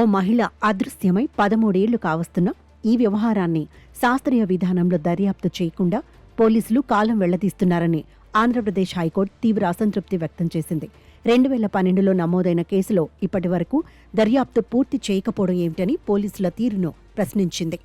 ఓ మహిళ అదృశ్యమై పదమూడేళ్ళు కావస్తున్న ఈ వ్యవహారాన్ని శాస్త్రీయ విధానంలో దర్యాప్తు చేయకుండా పోలీసులు కాలం వెళ్ళదీస్తున్నారని ఆంధ్రప్రదేశ్ హైకోర్టు తీవ్ర అసంతృప్తి వ్యక్తం చేసింది. రెండు వేల పన్నెండులో నమోదైన కేసులో ఇప్పటి వరకు దర్యాప్తు పూర్తి చేయకపోవడం ఏమిటని పోలీసుల తీరును ప్రశ్నించింది.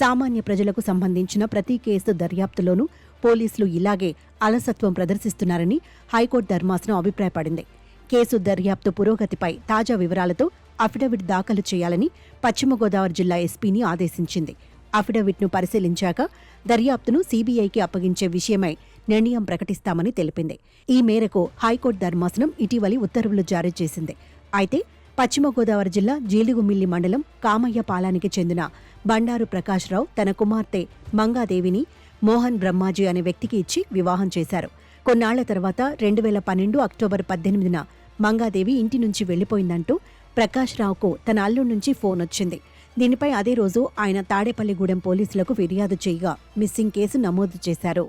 సామాన్య ప్రజలకు సంబంధించిన ప్రతి కేసు దర్యాప్తులోనూ పోలీసులు ఇలాగే అలసత్వం ప్రదర్శిస్తున్నారని హైకోర్టు ధర్మాసనం అభిప్రాయపడింది. కేసు దర్యాప్తు పురోగతిపై తాజా వివరాలతో అఫిడవిట్ దాఖలు చేయాలని పశ్చిమ గోదావరి జిల్లా ఎస్పీని ఆదేశించింది. అఫిడవిట్ను పరిశీలించాక దర్యాప్తును సీబీఐకి అప్పగించే విషయమై నిర్ణయం ప్రకటిస్తామని తెలిపింది. ఈ మేరకు హైకోర్టు ధర్మాసనం ఇటీవలి ఉత్తర్వులు జారీ చేసింది. అయితే పశ్చిమ గోదావరి జిల్లా జీలుగుమిల్లి మండలం కామయ్య పాలానికి చెందిన బండారు ప్రకాశ్రావు తన కుమార్తె మంగాదేవిని మోహన్ బ్రహ్మాజీ అనే వ్యక్తికి ఇచ్చి వివాహం చేశారు. కొన్నాళ్ళ తర్వాత రెండు వేల పన్నెండు అక్టోబర్ పద్దెనిమిదిన మంగాదేవి ఇంటి నుంచి వెళ్ళిపోయిందంటూ ప్రకాష్ రావుకు తన అల్లుడి నుంచి ఫోన్ వచ్చింది. దీనిపై అదే రోజు ఆయన తాడేపల్లిగూడెం పోలీసులకు ఫిర్యాదు చేయగా మిస్సింగ్ కేసు నమోదు చేశారు.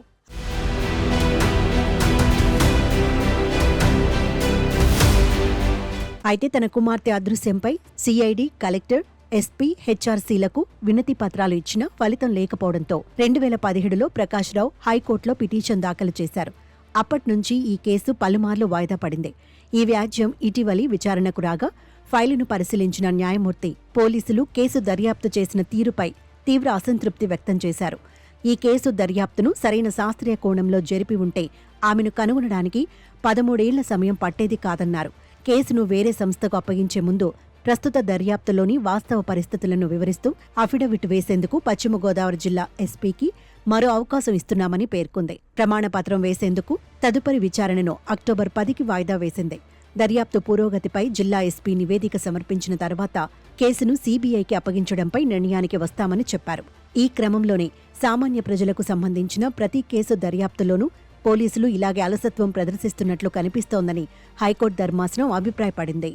అయితే తన కుమార్తె అదృశ్యంపై సిఐడి కలెక్టర్ ఎస్పీ హెచ్ఆర్సీలకు వినతి పత్రాలు ఇచ్చినా ఫలితం లేకపోవడంతో రెండు వేల పదిహేడులో ప్రకాశ్రావు హైకోర్టులో పిటిషన్ దాఖలు చేశారు. అప్పటి నుంచి ఈ కేసు పలుమార్లు వాయిదా పడింది. ఈ వ్యాజ్యం ఇటీవలి విచారణకు రాగా ఫైలును పరిశీలించిన న్యాయమూర్తి పోలీసులు కేసు దర్యాప్తు చేసిన తీరుపై తీవ్ర అసంతృప్తి వ్యక్తం చేశారు. ఈ కేసు దర్యాప్తును సరైన శాస్త్రీయ కోణంలో జరిపి ఉంటే ఆమెను కనుగొనడానికి పదమూడేళ్ళ సమయం పట్టేది కాదన్నారు. కేసును వేరే సంస్థకు అప్పగించే ముందు ప్రస్తుత దర్యాప్తులోని వాస్తవ పరిస్థితులను వివరిస్తూ అఫిడవిట్ వేసేందుకు పశ్చిమ గోదావరి జిల్లా ఎస్పీకి మరో అవకాశం ఇస్తున్నామని పేర్కొంది. ప్రమాణపత్రం వేసేందుకు తదుపరి విచారణను అక్టోబర్ పదికి వాయిదా వేసింది. దర్యాప్తు పురోగతిపై జిల్లా ఎస్పీ నివేదిక సమర్పించిన తర్వాత కేసును సీబీఐకి అప్పగించడంపై నిర్ణయానికి వస్తామని చెప్పారు. ఈ క్రమంలోనే సామాన్య ప్రజలకు సంబంధించిన ప్రతి కేసు దర్యాప్తులోనూ పోలీసులు ఇలాగే అలసత్వం ప్రదర్శిస్తున్నట్లు కనిపిస్తోందని హైకోర్టు ధర్మాసనం అభిప్రాయపడింది.